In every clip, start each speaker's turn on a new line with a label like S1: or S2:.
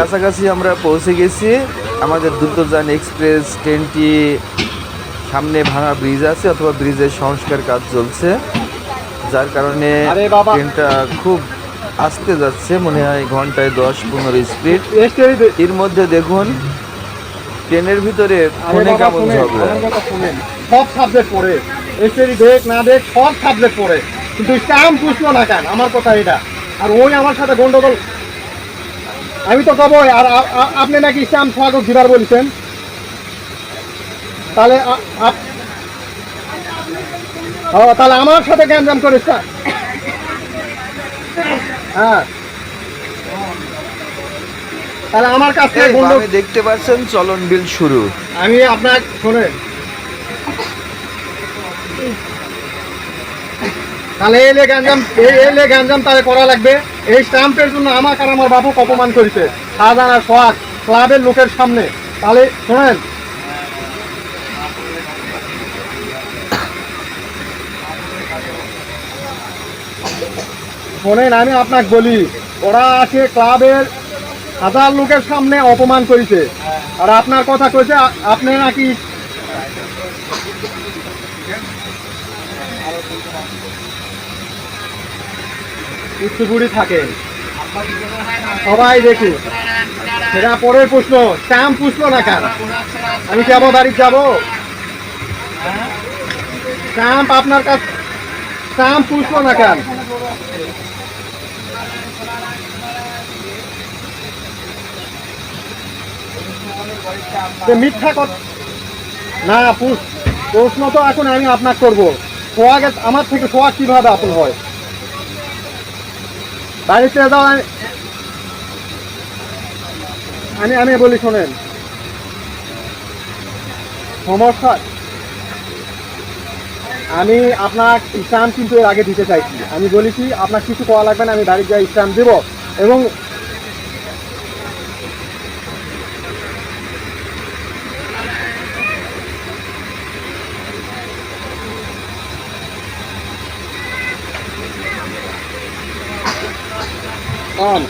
S1: কাছাকাছি আমরা পৌঁছে গেছি। আমাদের দ্রুতযান এক্সপ্রেস ট্রেনটি সামনে ভাঙা ব্রিজ আছে অথবা ব্রিজের সংস্কার কাজ চলছে। যার কারণে ট্রেনটা খুব আস্তে যাচ্ছে মনে হয় ঘন্টায় দশ পনেরো স্পিড। এর মধ্যে দেখুন ট্রেনের ভিতরে ফোনে কেমন ঝগড়া।
S2: সব সাবজেক্ট পড়ে। দেখ না দেখ সব সাবজেক্ট পড়ে। কিন্তু স্ট্যাম্প পুষলো না কেন? আমার কথা এটা আর ওই আমার সাথে গন্ডগোল। আমি তো কব আর আপনি নাকি স্ট্যাম্প স্বাগত দিবার বলছেন? তাহলে ও তাহলে আমার সাথে গ্যাঞ্জাম করে স্ট্যাম্প হ্যাঁ। তাহলে আমার কাছ
S1: দেখতে পাচ্ছেন চলন বিল শুরু।
S2: আমি আপনার শোনেন। তাহলে এলে গ্যাঞ্জাম এলে গ্যাঞ্জাম তাহলে করা লাগবে। এই স্ট্যাম্পের জন্য আমাকে আর আমার বাবুকে অপমান করেছে শাহজাহান আর সোহাগ ক্লাবের লোকের সামনে। তাহলে শোনেন। শোনেন, আমি আপনাকে বলি, ওরা আছে ক্লাবের হাজার লোকের সামনে অপমান করেছে। আর আপনার কথা কইছে আপনি নাকি উচ্চপুরি থাকেন সবাই দেখি। সেটা পরের প্রশ্ন। স্ট্যাম্প পুষলো না কেন? আমি যাব বাড়ি যাব? স্ট্যাম্প আপনার কাছ স্ট্যাম্প পুষলো না কেন? মিথ্যা কথা না, প্রশ্ন তো এখন আমি আপনার করব। আমার থেকে সোহাগ কীভাবে আপন হয়? বাড়িতে দাও, আমি আমি বলি শোনেন। সমস্যা আমি আপনার স্ট্যাম্প কিন্তু এর আগে দিতে চাইছি। আমি বলেছি, আপনার কিছু করা লাগবে না, আমি বাড়ির যাই স্ট্যাম্প দেব। এবং অন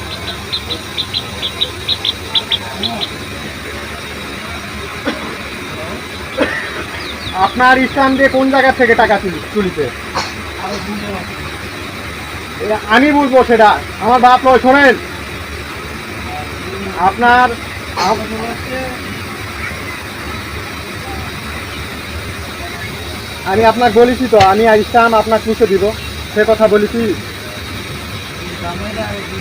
S2: আপনার স্ট্যাম্প দিয়ে কোন জায়গা থেকে টাকা তুলি তুলিতে? আমি বুঝব সেটা। আমার বাপ নয় শোনেন। আপনার আমি আপনাকে বলেছি তো, আমি স্ট্যাম্প আপনাকে পুষে দিব। সে কথা বলেছি।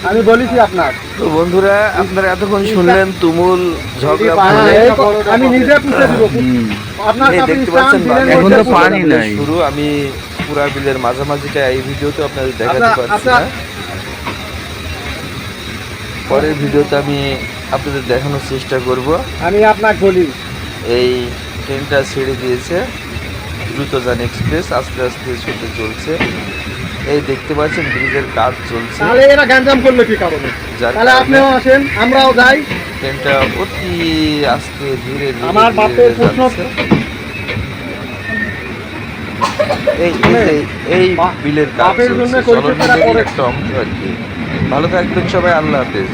S2: আমি বলেছি আপনার।
S1: তো বন্ধুরা আপনারা এতক্ষণ শুনলেন তুমুল ঝগড়া
S2: এই আমি নিজে পুষে দিব। আপনার
S1: দেখতে পাচ্ছেন এখন তো পানি নাই। শুরু আমি পুরা বিলের মাঝামাঝিটা এই ভিডিওতে আপনাদের দেখাতে পারছি না। পরের ভিডিওতে আমি আপনাদের দেখানোর চেষ্টা করব।
S2: আমি আপনাকে বলি
S1: এই ট্রেনটা ছেড়ে দিয়েছে। দ্রুতযান এক্সপ্রেস আস্তে আস্তে ছুটে চলছে। এই দেখতে পাচ্ছেন ব্রিজের কাজ চলছে।
S2: তাহলে এরা গ্যাঞ্জাম করল কি কারণে? তাহলে আপনিও আসেন আমরাও যাই।
S1: ট্রেনটা অতি আস্তে ধীরে ধীরে
S2: আমার বাপের প্রশ্ন
S1: এই এই এই বিলের কাজ চলছে। একটা অংশ আর কি। ভালো থাকবেন সবাই আল্লাহ হাফেজ।